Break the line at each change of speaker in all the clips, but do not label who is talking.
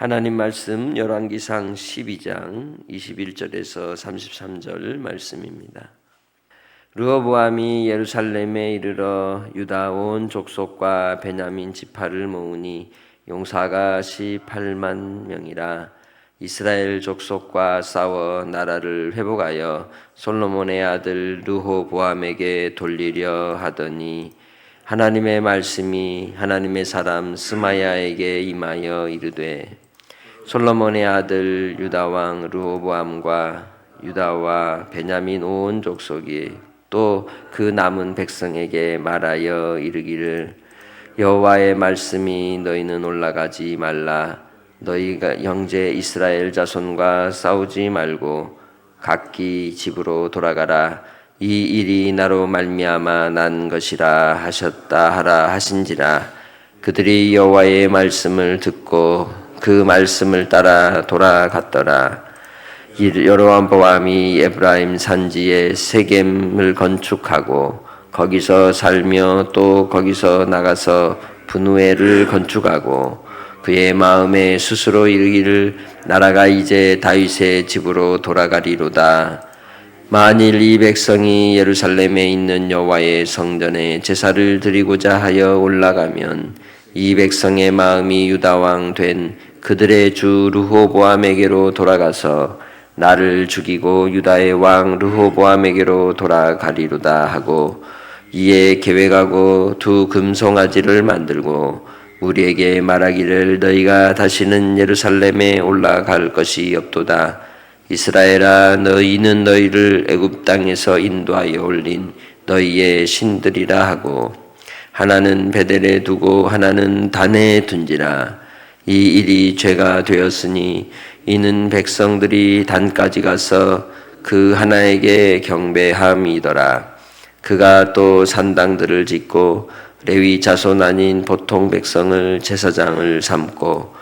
하나님 말씀 열왕기상 12장 21절에서 33절 말씀입니다. 르호보암이 예루살렘에 이르러 유다 온 족속과 베냐민 지파를 모으니 용사가 18만 명이라 이스라엘 족속과 싸워 나라를 회복하여 솔로몬의 아들 르호보암에게 돌리려 하더니 하나님의 말씀이 하나님의 사람 스마야에게 임하여 이르되 솔로몬의 아들 유다 왕 르호보암과 유다와 베냐민 온 족속이 또 그 남은 백성에게 말하여 이르기를 여호와의 말씀이 너희는 올라가지 말라. 너희가 형제 이스라엘 자손과 싸우지 말고 각기 집으로 돌아가라. 이 일이 나로 말미암아 난 것이라 하셨다 하라 하신지라. 그들이 여호와의 말씀을 듣고 그 말씀을 따라 돌아갔더라 여로암 보암이 에브라임 산지에 세겜을 건축하고 거기서 살며 또 거기서 나가서 분우엘을 건축하고 그의 마음에 스스로 이르기를 나라가 이제 다윗의 집으로 돌아가리로다. 만일 이 백성이 예루살렘에 있는 여호와의 성전에 제사를 드리고자 하여 올라가면 이 백성의 마음이 유다 왕 된 그들의 주 르호보암에게로 돌아가서 나를 죽이고 유다의 왕 르호보암에게로 돌아가리로다 하고 이에 계획하고 두 금송아지를 만들고 우리에게 말하기를 너희가 다시는 예루살렘에 올라갈 것이 없도다. 이스라엘아 너희는 너희를 애굽 땅에서 인도하여 올린 너희의 신들이라 하고 하나는 베델에 두고 하나는 단에 둔지라 이 일이 죄가 되었으니 이는 백성들이 단까지 가서 그 하나에게 경배함이더라. 그가 또 산당들을 짓고 레위 자손 아닌 보통 백성을 제사장을 삼고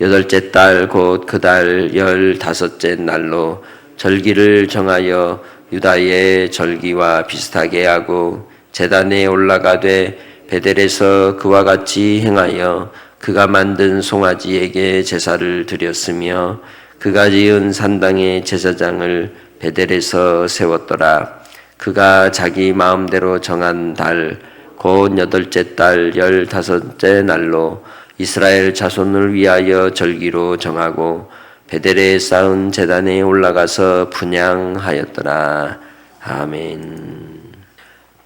여덟째 달 곧 그 달 열다섯째 날로 절기를 정하여 유다의 절기와 비슷하게 하고 제단에 올라가되 베델에서 그와 같이 행하여 그가 만든 송아지에게 제사를 드렸으며 그가 지은 산당의 제사장을 베델에서 세웠더라. 그가 자기 마음대로 정한 달, 곧 여덟째 달 열다섯째 날로 이스라엘 자손을 위하여 절기로 정하고 베델에 쌓은 제단에 올라가서 분양하였더라. 아멘.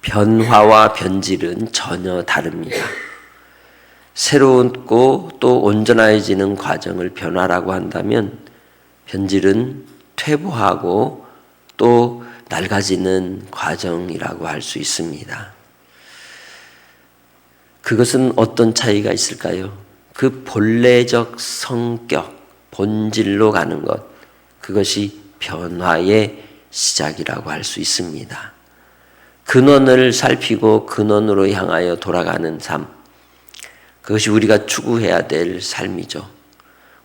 변화와 변질은 전혀 다릅니다. 새롭고 또 온전해지는 과정을 변화라고 한다면 변질은 퇴보하고 또 낡아지는 과정이라고 할 수 있습니다. 그것은 어떤 차이가 있을까요? 그 본래적 성격, 본질로 가는 것, 그것이 변화의 시작이라고 할 수 있습니다. 근원을 살피고 근원으로 향하여 돌아가는 삶, 그것이 우리가 추구해야 될 삶이죠.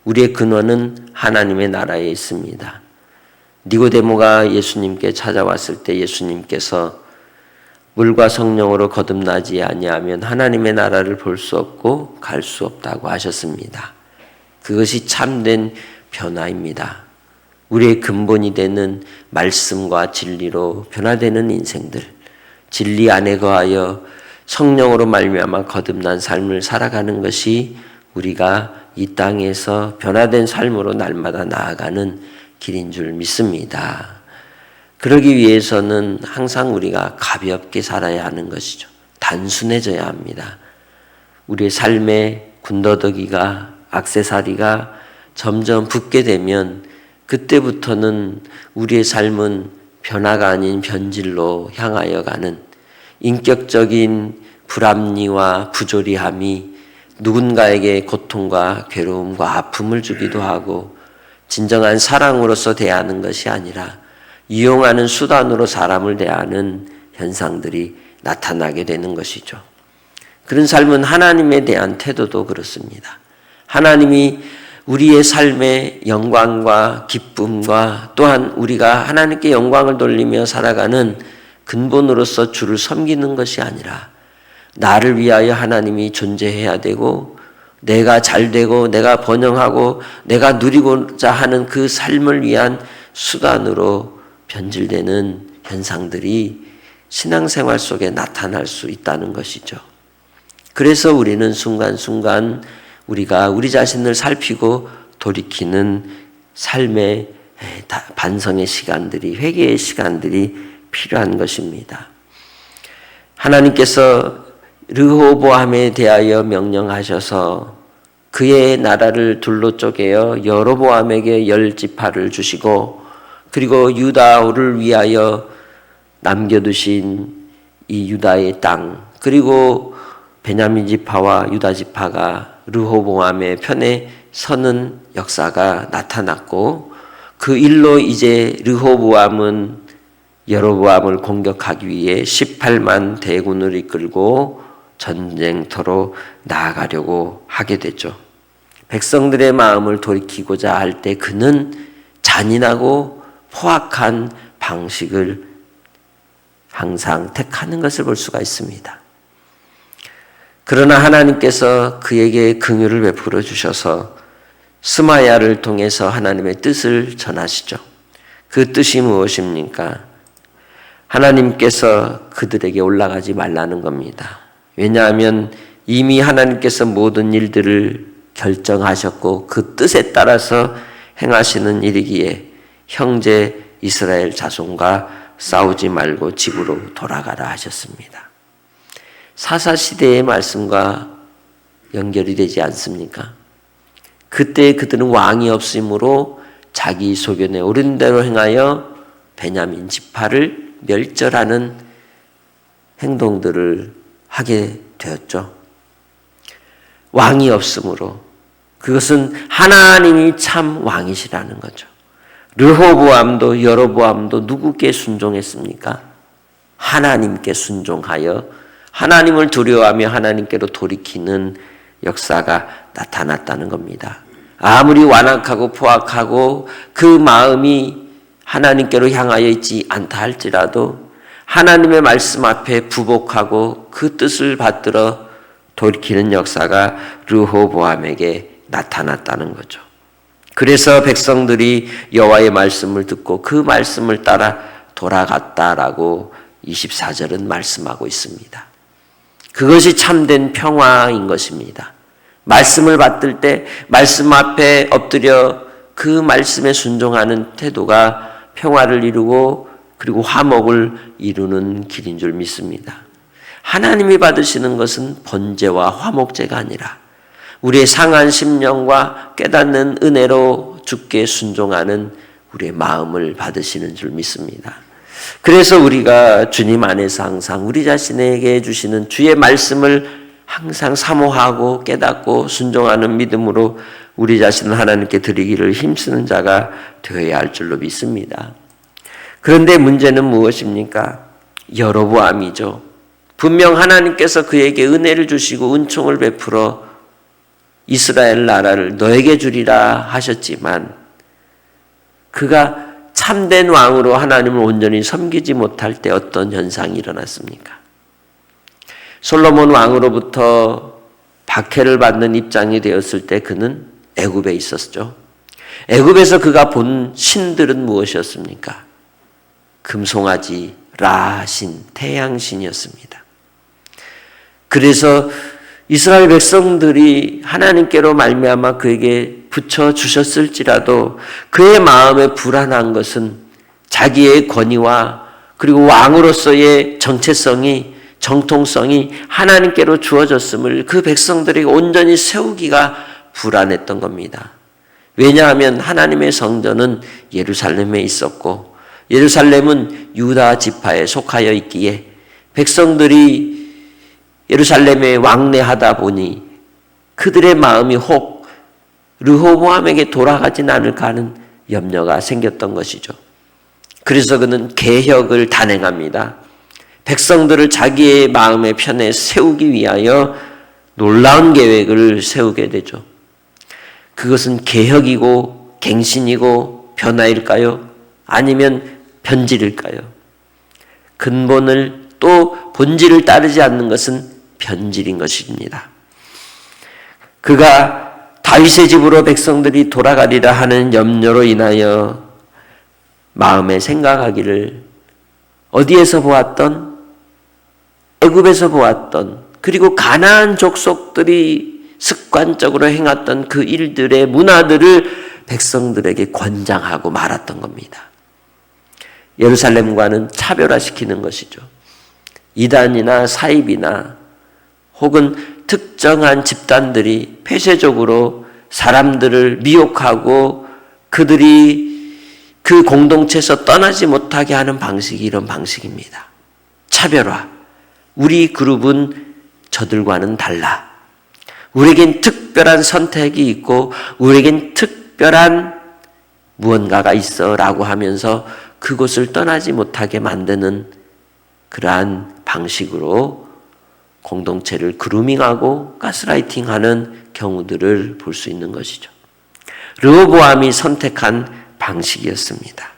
우리의 근원은 하나님의 나라에 있습니다. 니고데모가 예수님께 찾아왔을 때 예수님께서 물과 성령으로 거듭나지 아니하면 하나님의 나라를 볼 수 없고 갈 수 없다고 하셨습니다. 그것이 참된 변화입니다. 우리의 근본이 되는 말씀과 진리로 변화되는 인생들, 진리 안에 거하여 성령으로 말미암아 거듭난 삶을 살아가는 것이 우리가 이 땅에서 변화된 삶으로 날마다 나아가는 길인 줄 믿습니다. 그러기 위해서는 항상 우리가 가볍게 살아야 하는 것이죠. 단순해져야 합니다. 우리의 삶의 군더더기가 악세사리가 점점 붙게 되면 그때부터는 우리의 삶은 변화가 아닌 변질로 향하여 가는 인격적인 불합리와 부조리함이 누군가에게 고통과 괴로움과 아픔을 주기도 하고 진정한 사랑으로서 대하는 것이 아니라 이용하는 수단으로 사람을 대하는 현상들이 나타나게 되는 것이죠. 그런 삶은 하나님에 대한 태도도 그렇습니다. 하나님이 우리의 삶의 영광과 기쁨과 또한 우리가 하나님께 영광을 돌리며 살아가는 근본으로서 주를 섬기는 것이 아니라 나를 위하여 하나님이 존재해야 되고 내가 잘 되고 내가 번영하고 내가 누리고자 하는 그 삶을 위한 수단으로 변질되는 현상들이 신앙생활 속에 나타날 수 있다는 것이죠. 그래서 우리는 순간순간 우리가 우리 자신을 살피고 돌이키는 삶의 반성의 시간들이, 회개의 시간들이 필요한 것입니다. 하나님께서 르호보암에 대하여 명령하셔서 그의 나라를 둘로 쪼개어 여로보암에게 열 지파를 주시고 그리고 유다를 위하여 남겨두신 이 유다의 땅 그리고 베냐민 지파와 유다 지파가 르호보암의 편에 서는 역사가 나타났고 그 일로 이제 르호보암은 여로보암을 공격하기 위해 18만 대군을 이끌고 전쟁터로 나아가려고 하게 되죠. 백성들의 마음을 돌이키고자 할 때 그는 잔인하고 포악한 방식을 항상 택하는 것을 볼 수가 있습니다. 그러나 하나님께서 그에게 긍휼을 베풀어 주셔서 스마야를 통해서 하나님의 뜻을 전하시죠. 그 뜻이 무엇입니까? 하나님께서 그들에게 올라가지 말라는 겁니다. 왜냐하면 이미 하나님께서 모든 일들을 결정하셨고 그 뜻에 따라서 행하시는 일이기에 형제 이스라엘 자손과 싸우지 말고 집으로 돌아가라 하셨습니다. 사사 시대의 말씀과 연결이 되지 않습니까? 그때 그들은 왕이 없으므로 자기 소견에 오른 대로 행하여 베냐민 지파를 멸절하는 행동들을 하게 되었죠. 왕이 없으므로 그것은 하나님이 참 왕이시라는 거죠. 르호보암도 여로보암도 누구께 순종했습니까? 하나님께 순종하여 하나님을 두려워하며 하나님께로 돌이키는 역사가 나타났다는 겁니다. 아무리 완악하고 포악하고 그 마음이 하나님께로 향하여 있지 않다 할지라도 하나님의 말씀 앞에 부복하고 그 뜻을 받들어 돌이키는 역사가 르호보암에게 나타났다는 거죠. 그래서 백성들이 여호와의 말씀을 듣고 그 말씀을 따라 돌아갔다라고 24절은 말씀하고 있습니다. 그것이 참된 평화인 것입니다. 말씀을 받들 때 말씀 앞에 엎드려 그 말씀에 순종하는 태도가 평화를 이루고 그리고 화목을 이루는 길인 줄 믿습니다. 하나님이 받으시는 것은 번제와 화목제가 아니라 우리의 상한 심령과 깨닫는 은혜로 주께 순종하는 우리의 마음을 받으시는 줄 믿습니다. 그래서 우리가 주님 안에서 항상 우리 자신에게 주시는 주의 말씀을 항상 사모하고 깨닫고 순종하는 믿음으로 우리 자신을 하나님께 드리기를 힘쓰는 자가 되어야 할 줄로 믿습니다. 그런데 문제는 무엇입니까? 여로보암이죠. 분명 하나님께서 그에게 은혜를 주시고 은총을 베풀어 이스라엘 나라를 너에게 주리라 하셨지만 그가 참된 왕으로 하나님을 온전히 섬기지 못할 때 어떤 현상이 일어났습니까? 솔로몬 왕으로부터 박해를 받는 입장이 되었을 때 그는 애굽에 있었죠. 애굽에서 그가 본 신들은 무엇이었습니까? 금송아지, 라신, 태양신이었습니다. 그래서 이스라엘 백성들이 하나님께로 말미암아 그에게 붙여 주셨을지라도 그의 마음에 불안한 것은 자기의 권위와 그리고 왕으로서의 정체성이 정통성이 하나님께로 주어졌음을 그 백성들에게 온전히 세우기가 불안했던 겁니다. 왜냐하면 하나님의 성전은 예루살렘에 있었고 예루살렘은 유다 지파에 속하여 있기에 백성들이 예루살렘에 왕래하다 보니 그들의 마음이 혹 르호보암에게 돌아가진 않을까 하는 염려가 생겼던 것이죠. 그래서 그는 개혁을 단행합니다. 백성들을 자기의 마음의 편에 세우기 위하여 놀라운 계획을 세우게 되죠. 그것은 개혁이고 갱신이고 변화일까요? 아니면 변질일까요? 근본을 또 본질을 따르지 않는 것은 변질인 것입니다. 그가 다윗의 집으로 백성들이 돌아가리라 하는 염려로 인하여 마음에 생각하기를 어디에서 보았던 애굽에서 보았던 그리고 가나안 족속들이 습관적으로 행했던 그 일들의 문화들을 백성들에게 권장하고 말았던 겁니다. 예루살렘과는 차별화시키는 것이죠. 이단이나 사입이나 혹은 특정한 집단들이 폐쇄적으로 사람들을 미혹하고 그들이 그 공동체에서 떠나지 못하게 하는 방식이 이런 방식입니다. 차별화. 우리 그룹은 저들과는 달라. 우리에겐 특별한 선택이 있고 우리에겐 특별한 무언가가 있어 라고 하면서 그곳을 떠나지 못하게 만드는 그러한 방식으로 공동체를 그루밍하고 가스라이팅하는 경우들을 볼 수 있는 것이죠. 르호보암이 선택한 방식이었습니다.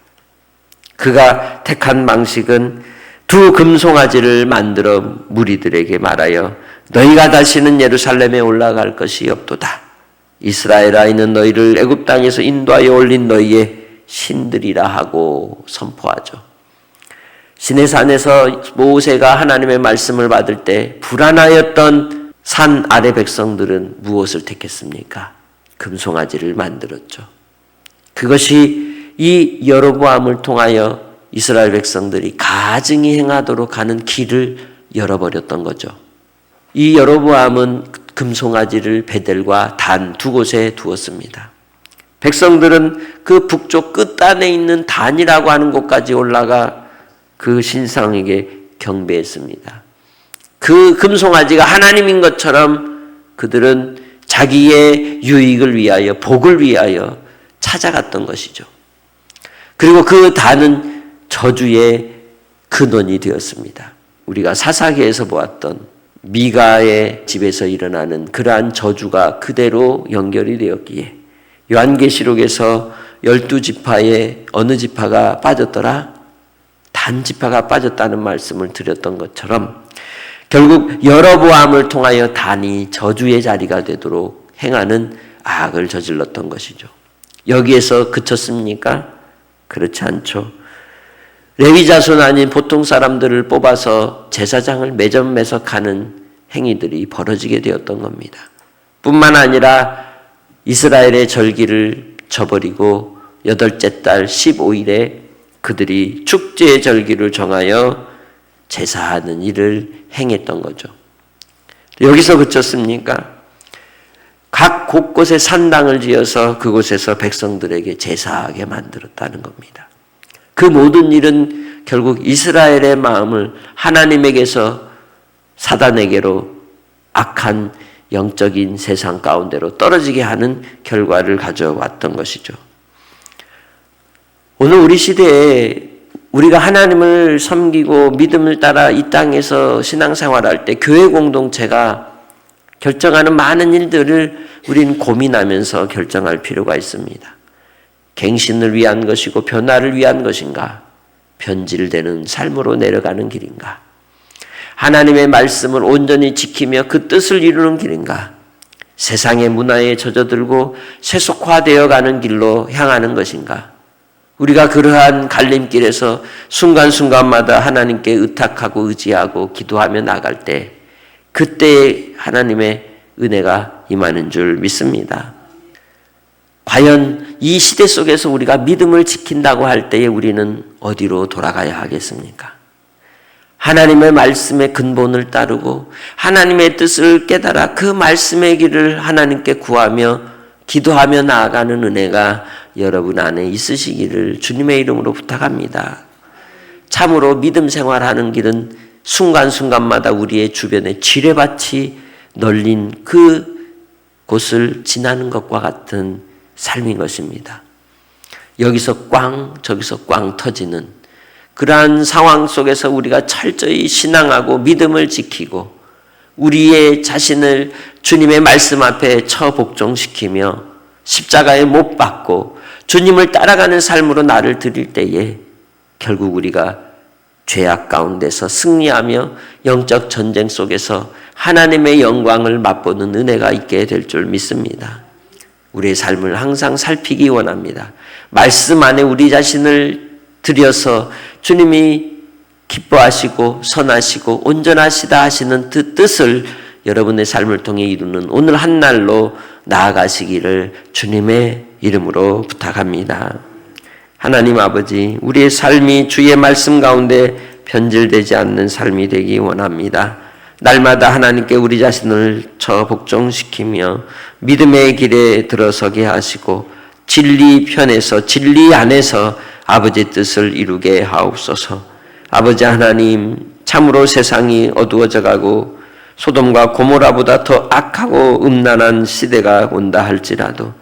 그가 택한 방식은 두 금송아지를 만들어 무리들에게 말하여 너희가 다시는 예루살렘에 올라갈 것이 없도다. 이스라엘 아이는 너희를 애굽 땅에서 인도하여 올린 너희의 신들이라 하고 선포하죠. 시내산에서 모세가 하나님의 말씀을 받을 때 불안하였던 산 아래 백성들은 무엇을 택했습니까? 금송아지를 만들었죠. 그것이 이 여로보암을 통하여 이스라엘 백성들이 가증히 행하도록 하는 길을 열어버렸던 거죠. 이 여로보암은 금송아지를 베델과 단 두 곳에 두었습니다. 백성들은 그 북쪽 끝단에 있는 단이라고 하는 곳까지 올라가 그 신상에게 경배했습니다. 그 금송아지가 하나님인 것처럼 그들은 자기의 유익을 위하여 복을 위하여 찾아갔던 것이죠. 그리고 그 단은 저주의 근원이 되었습니다. 우리가 사사기에서 보았던 미가의 집에서 일어나는 그러한 저주가 그대로 연결이 되었기에 요한계시록에서 열두 지파에 어느 지파가 빠졌더라? 단 지파가 빠졌다는 말씀을 드렸던 것처럼 결국 여러보암을 통하여 단이 저주의 자리가 되도록 행하는 악을 저질렀던 것이죠. 여기에서 그쳤습니까? 그렇지 않죠. 레위 자손 아닌 보통 사람들을 뽑아서 제사장을 매점매석하는 행위들이 벌어지게 되었던 겁니다. 뿐만 아니라 이스라엘의 절기를 저버리고 여덟째 달 15일에 그들이 축제의 절기를 정하여 제사하는 일을 행했던 거죠. 여기서 그쳤습니까? 각 곳곳에 산당을 지어서 그곳에서 백성들에게 제사하게 만들었다는 겁니다. 그 모든 일은 결국 이스라엘의 마음을 하나님에게서 사단에게로 악한 영적인 세상 가운데로 떨어지게 하는 결과를 가져왔던 것이죠. 오늘 우리 시대에 우리가 하나님을 섬기고 믿음을 따라 이 땅에서 신앙생활할 때 교회 공동체가 결정하는 많은 일들을 우린 고민하면서 결정할 필요가 있습니다. 갱신을 위한 것이고 변화를 위한 것인가? 변질되는 삶으로 내려가는 길인가? 하나님의 말씀을 온전히 지키며 그 뜻을 이루는 길인가? 세상의 문화에 젖어들고 세속화되어 가는 길로 향하는 것인가? 우리가 그러한 갈림길에서 순간순간마다 하나님께 의탁하고 의지하고 기도하며 나갈 때 그때 하나님의 은혜가 임하는 줄 믿습니다. 과연 이 시대 속에서 우리가 믿음을 지킨다고 할 때에 우리는 어디로 돌아가야 하겠습니까? 하나님의 말씀의 근본을 따르고 하나님의 뜻을 깨달아 그 말씀의 길을 하나님께 구하며 기도하며 나아가는 은혜가 여러분 안에 있으시기를 주님의 이름으로 부탁합니다. 참으로 믿음 생활하는 길은 순간순간마다 우리의 주변에 지뢰밭이 널린 그 곳을 지나는 것과 같은 삶인 것입니다. 여기서 꽝, 저기서 꽝 터지는 그러한 상황 속에서 우리가 철저히 신앙하고 믿음을 지키고 우리의 자신을 주님의 말씀 앞에 처복종시키며 십자가에 못 박고 주님을 따라가는 삶으로 나를 드릴 때에 결국 우리가 죄악 가운데서 승리하며 영적 전쟁 속에서 하나님의 영광을 맛보는 은혜가 있게 될 줄 믿습니다. 우리의 삶을 항상 살피기 원합니다. 말씀 안에 우리 자신을 들여서 주님이 기뻐하시고 선하시고 온전하시다 하시는 그 뜻을 여러분의 삶을 통해 이루는 오늘 한 날로 나아가시기를 주님의 이름으로 부탁합니다. 하나님 아버지, 우리의 삶이 주의 말씀 가운데 변질되지 않는 삶이 되기 원합니다. 날마다 하나님께 우리 자신을 저 복종시키며 믿음의 길에 들어서게 하시고 진리 편에서 진리 안에서 아버지의 뜻을 이루게 하옵소서. 아버지 하나님, 참으로 세상이 어두워져 가고 소돔과 고모라보다 더 악하고 음란한 시대가 온다 할지라도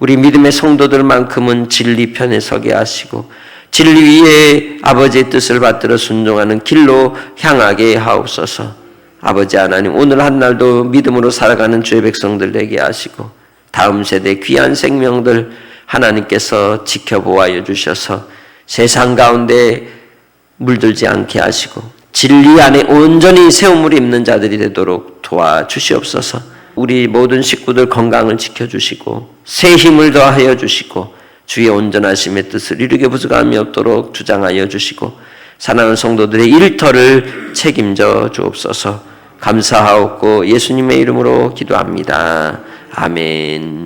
우리 믿음의 성도들만큼은 진리 편에 서게 하시고 진리 위에 아버지의 뜻을 받들어 순종하는 길로 향하게 하옵소서. 아버지 하나님 오늘 한 날도 믿음으로 살아가는 주의 백성들 되게 하시고 다음 세대 귀한 생명들 하나님께서 지켜보아여 주셔서 세상 가운데 물들지 않게 하시고 진리 안에 온전히 세움을 입는 자들이 되도록 도와주시옵소서. 우리 모든 식구들 건강을 지켜주시고 새 힘을 더하여 주시고 주의 온전하심의 뜻을 이루게 부족함이 없도록 주장하여 주시고 사랑하는 성도들의 일터를 책임져 주옵소서. 감사하옵고 예수님의 이름으로 기도합니다. 아멘.